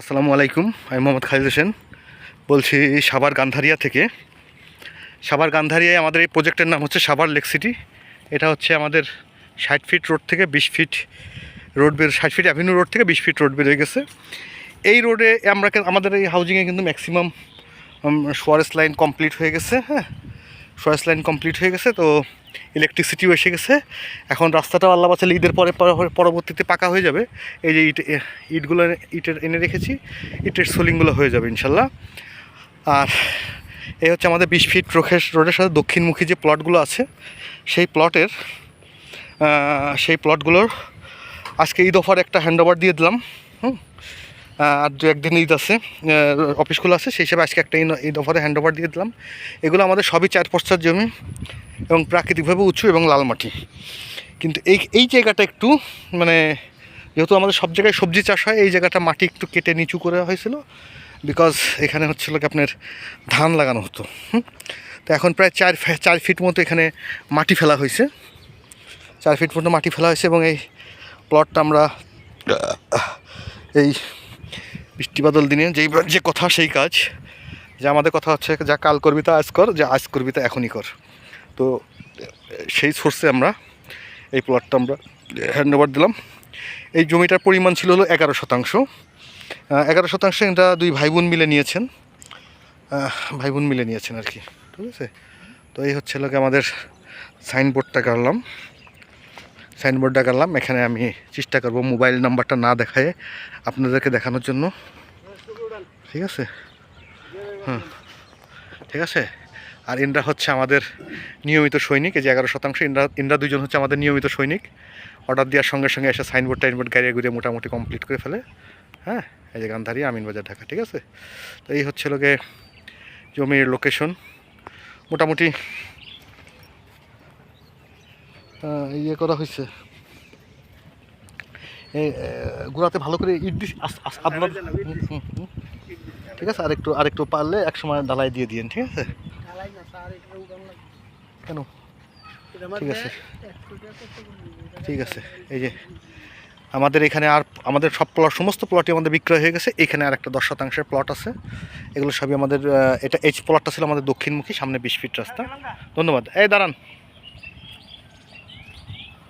আসসালামু আলাইকুম, আমি মোহাম্মদ খালিদ হোসেন। বলছি সাভার গান্ধারিয়া থেকে। সাভার গান্ধারিয়ায় আমাদের এই প্রজেক্টের নাম হচ্ছে সাভার লেক সিটি। এটা হচ্ছে আমাদের ষাট ফিট রোড থেকে বিশ ফিট রোড বের, ষাট ফিট অ্যাভিনিউ রোড থেকে বিশ ফিট রোড বেরিয়ে গেছে। এই রোডে আমরা আমাদের এই হাউজিংয়ে কিন্তু ম্যাক্সিমাম সোয়ারেস লাইন কমপ্লিট হয়ে গেছে হ্যাঁ। সোয়ারেস লাইন কমপ্লিট হয়ে গেছে, তো ইলেকট্রিসিটিও এসে গেছে। এখন রাস্তাটাও আল্লাহ বাঁচালে ঈদের পরে পরে- পরবর্তীতে পাকা হয়ে যাবে। এই যে ইট ইটগুলো ইটের এনে রেখেছি, ইটের সোলিংগুলো হয়ে যাবে ইনশাল্লাহ। আর এই হচ্ছে আমাদের বিশ ফিট রোখের, রোডের সাথে দক্ষিণমুখী যে প্লটগুলো আছে, সেই প্লটের সেই প্লটগুলোর আজকে ঈদ অফার একটা হ্যান্ড ওভার দিয়ে দিলাম, হুম। আর দু একদিন ঈদ আছে আহ, অফিসগুলো আছে সেই হিসাবে আজকে একটা ঈদ- অফারে হ্যান্ড ওভার দিয়ে দিলাম। এগুলো আমাদের সবই চার পশ্চাৎ জমি এবং প্রাকৃতিকভাবে উঁচু এবং লাল মাটি। কিন্তু এই এই জায়গাটা একটু মানে যেহেতু আমাদের সব জায়গায় সবজি চাষ হয় এই জায়গাটা মাটি একটু কেটে নিচু করে হয়েছিল বিকজ এখানে হচ্ছিল কি আপনার ধান লাগানো হতো? তো এখন প্রায় চার চার ফিট মতো এখানে মাটি ফেলা হয়েছে। চার ফিট মতো মাটি ফেলা হয়েছে এবং এই প্লটটা আমরা এই বৃষ্টি বাদল দিনে যেই যে কথা, সেই কাজ। যে আমাদের কথা হচ্ছে যা কাল করবি তা আজ কর, যা আজ করবি তা এখনই কর। তো, সেই সোর্সে আমরা এই প্লটটা আমরা হ্যান্ড ওভার দিলাম। এই জমিটার পরিমাণ ছিল হলো এগারো শতাংশ। এগারো শতাংশ এটা দুই ভাই বোন মিলে নিয়েছেন। ভাই বোন মিলে নিয়েছেন আর কি। ঠিক আছে? তো এই হচ্ছে লোকে আমাদের সাইনবোর্ডটা গাড়লাম সাইনবোর্ডটা গাড়লাম এখানে আমি চেষ্টা করব মোবাইল নাম্বারটা না দেখায় আপনাদেরকে দেখানোর জন্য। ঠিক আছে? হুম। ঠিক আছে? আর ইন্দ্রা হচ্ছে আমাদের নিয়মিত সৈনিক, এই যে এগারো শতাংশ। ইন্দ্রা ইন্দ্রা দুজন হচ্ছে আমাদের নিয়মিত সৈনিক। অর্ডার দেওয়ার সঙ্গে সঙ্গে এসে সাইনবোর্ড টাইনবোর্ড গাড়ি ঘুরে মোটামুটি কমপ্লিট করে ফেলে। হ্যাঁ? এই যে গান্ধারি, আমিনবাজার, ঢাকা। ঠিক আছে? তো এই হচ্ছে লোকে জমির লোকেশন মোটামুটি ইয়ে করা হয়েছে গোড়াতে ভালো করে ইট দিস আপনার হুম, হুম, হুম। ঠিক আছে আরেকটু আরেকটু পারলে এক সময় ডালাই দিয়ে দিয়েন ঠিক আছে? কেন? ঠিক আছে। ঠিক আছে এই যে আমাদের এখানে আর আমাদের সব প্লট সমস্ত প্লটই আমাদের বিক্রয় হয়ে গেছে। এখানে আর একটা দশ শতাংশের প্লট আছে। এগুলো সবই আমাদের এটা এইচ প্লটটা ছিল আমাদের দক্ষিণমুখী সামনে বিশ ফিট রাস্তা। ধন্যবাদ। এই দাঁড়ান।